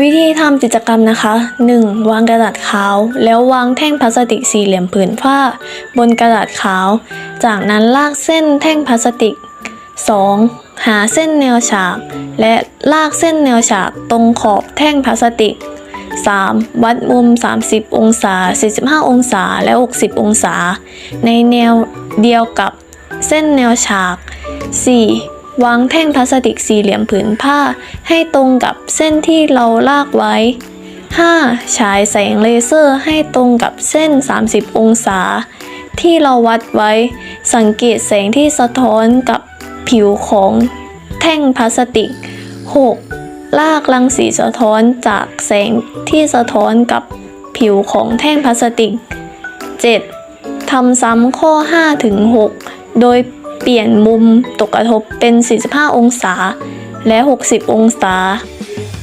วิธีทำกิจกรรมนะคะ 1. วางกระดาษขาว แล้ววางแท่งพลาสติกสี่เหลี่ยมผืนผ้า บนกระดาษขาว จากนั้นลากเส้นแท่งพลาสติก 2. หาเส้นแนวฉาก และลากเส้นแนวฉากตรงขอบแท่งพลาสติก 3. วัดมุม 30 องศา 45 องศา และ 60 องศา ในแนวเดียวกับเส้นแนวฉาก 4. วางแท่งพลาสติกสี่เหลี่ยมผืนผ้า ให้ตรงกับเส้นที่เราลากไว้ 5. ฉายแสงเลเซอร์ให้ตรงกับเส้น 30 องศา ที่เราวัดไว้ สังเกตแสงที่สะท้อนกับผิวของแท่งพลาสติก 6. ลากรังสีสะท้อนจากแสงที่สะท้อนกับผิวของแท่งพลาสติก 7. ทำซ้ำข้อ 5 ถึง 6 โดย เปลี่ยนมุมตกกระทบเป็น 45 องศา และ 60 องศา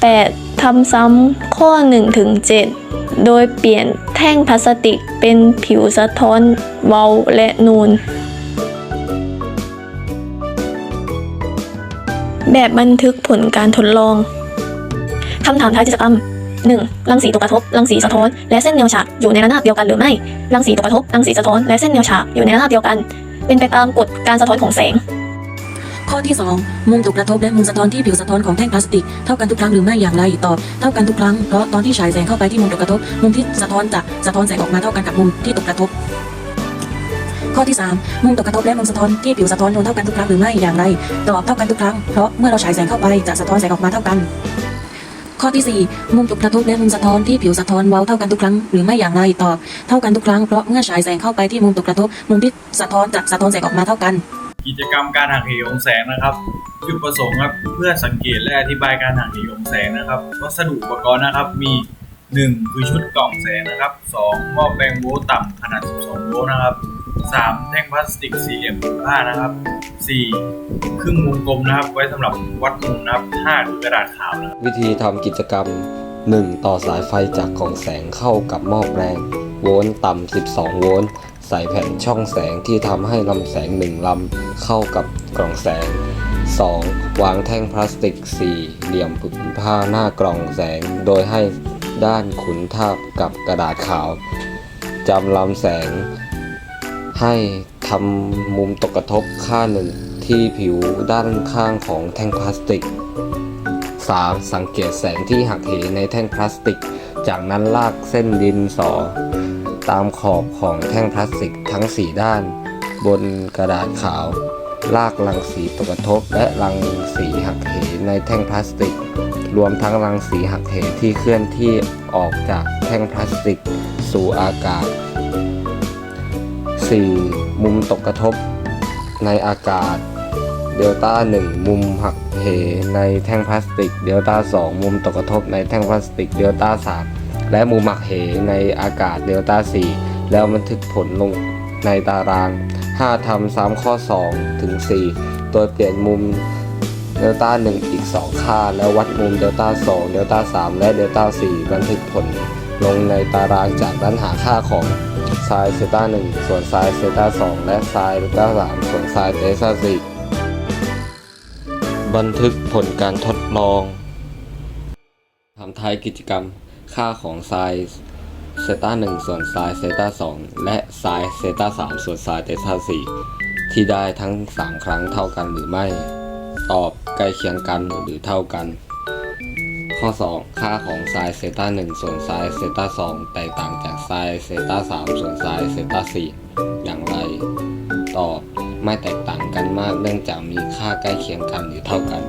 8. ทำซ้ำข้อ 1 ถึง 7 โดยเปลี่ยนแท่งพลาสติกเป็นผิวสะท้อนเบาและนูน แบบบันทึกผลการทดลองคำถามท้ายกิจกรรม 1. รังสีตกกระทบ รังสีสะท้อน และเส้นแนวฉากอยู่ในระนาบเดียวกันหรือไม่ รังสีตกกระทบ รังสีสะท้อน และเส้นแนวฉากอยู่ในระนาบเดียวกัน เป็นไปตามกฎการสะท้อนของแสง ข้อที่ 2 มุมตกกระทบและมุมสะท้อนที่ผิวสะท้อนของแท่งพลาสติกเท่ากันทุกครั้งหรือไม่อย่างไรตอบเท่ากันทุกครั้งเพราะตอนที่ฉายแสงเข้าไปที่มุมตกกระทบ มุมที่สะท้อนจะสะท้อนแสงออกมาเท่ากันกับมุมที่ตกกระทบข้อที่ 3 มุมตกกระทบและมุมสะท้อนที่ผิวสะท้อนโดนเท่ากันทุกครั้งหรือไม่อย่างไรตอบเท่ากันทุกครั้งเพราะเมื่อเราฉายแสงเข้าไปจะสะท้อนแสงออกมาเท่ากัน ข้อที่ 4 มุมตกกระทบและมุมสะท้อนที่ผิวสะท้อนเว้าเท่ากันทุกครั้งหรือไม่อย่างไรตอบเท่ากันทุกครั้งเพราะเมื่อฉายแสงเข้าไปที่มุมตกกระทบ มุมที่สะท้อนจะสะท้อนแสงออกมาเท่ากัน กิจกรรมการหักเหของแสงนะครับจุดประสงค์ครับเพื่อสังเกตและอธิบายการหักเหของแสงนะครับ วัสดุอุปกรณ์นะครับมี 1. คือชุดกล่องแสงนะครับ 2. หม้อแปลงโวลต์ต่ำขนาด 12 โวลต์นะครับ 3. แท่งพลาสติกสี่เหลี่ยมผืนผ้านะครับ 4. ครึ่งวงกลมนะครับ ไว้สำหรับวัดมุมนะครับ 5. คือกระดาษขาวนะครับวิธีทำกิจกรรม 1. ต่อสายไฟจากกล่องแสงเข้ากับหม้อแปลงโวลต์ต่ำ 12 โวลต์ใส่แผ่นช่องแสงที่ทำให้ลำแสงหนึ่งลำเข้ากับกล่องแสง 2. วางแท่งพลาสติกสี่เหลี่ยมผืนผ้าหน้ากล่องแสง โดยให้ ด้านขุนทาบกับกระดาษขาวจำลำแสง ให้ทำมุมตกกระทบค่าหนึ่งที่ผิวด้านข้างของแท่งพลาสติก 3. สังเกตแสงที่หักเหในแท่งพลาสติก จากนั้นลากเส้นดินสอ ตามขอบของแท่งพลาสติกทั้ง 4 ด้าน บนกระดาษขาว ลากรังสีตกกระทบและรังสีหักเหในแท่งพลาสติก รวมทั้งรังสีหักเหที่เคลื่อนที่ออกจากแท่งพลาสติก สู่อากาศ 4. มุมตกกระทบในอากาศเดลต้า 1 มุมหักเหในแท่งพลาสติก เดลต้า 2 มุมตกกระทบในแท่งพลาสติก เดลต้า 3 และมุมหักเหในอากาศเดลต้า 4 แล้วบันทึกผลลงในตาราง 5ทำซ้ำข้อ 2 ถึง 4 โดยเปลี่ยนมุมเดลต้า 1 อีก 2 ค่า แล้ววัดมุมเดลต้า2เดลต้า3และเดลต้า4บันทึกผลลงในตารางจากนั้นหาค่าของไซน์เซต้า1ส่วนไซน์เซต้า2และไซน์เดลต้า3ส่วนไซน์เดลต้า4บันทึกผลการทดลองทำท้ายกิจกรรมค่าของไซน์เซต้า1ส่วนไซน์เซต้า2และไซน์เซต้า3ส่วนไซน์เดลต้า4ที่ได้ทั้ง 3 ครั้งเท่ากันหรือไม่ ตอบใกล้เคียงกันหรือเท่ากัน ข้อ 2 ค่าของไซน์เซต้า1ส่วนไซน์เซต้า2แตกต่างจากไซน์เซต้า3ส่วนไซน์เซต้า4อย่างไร ตอบไม่แตกต่างกันมากเนื่องจากมีค่าใกล้เคียงกันหรือเท่ากัน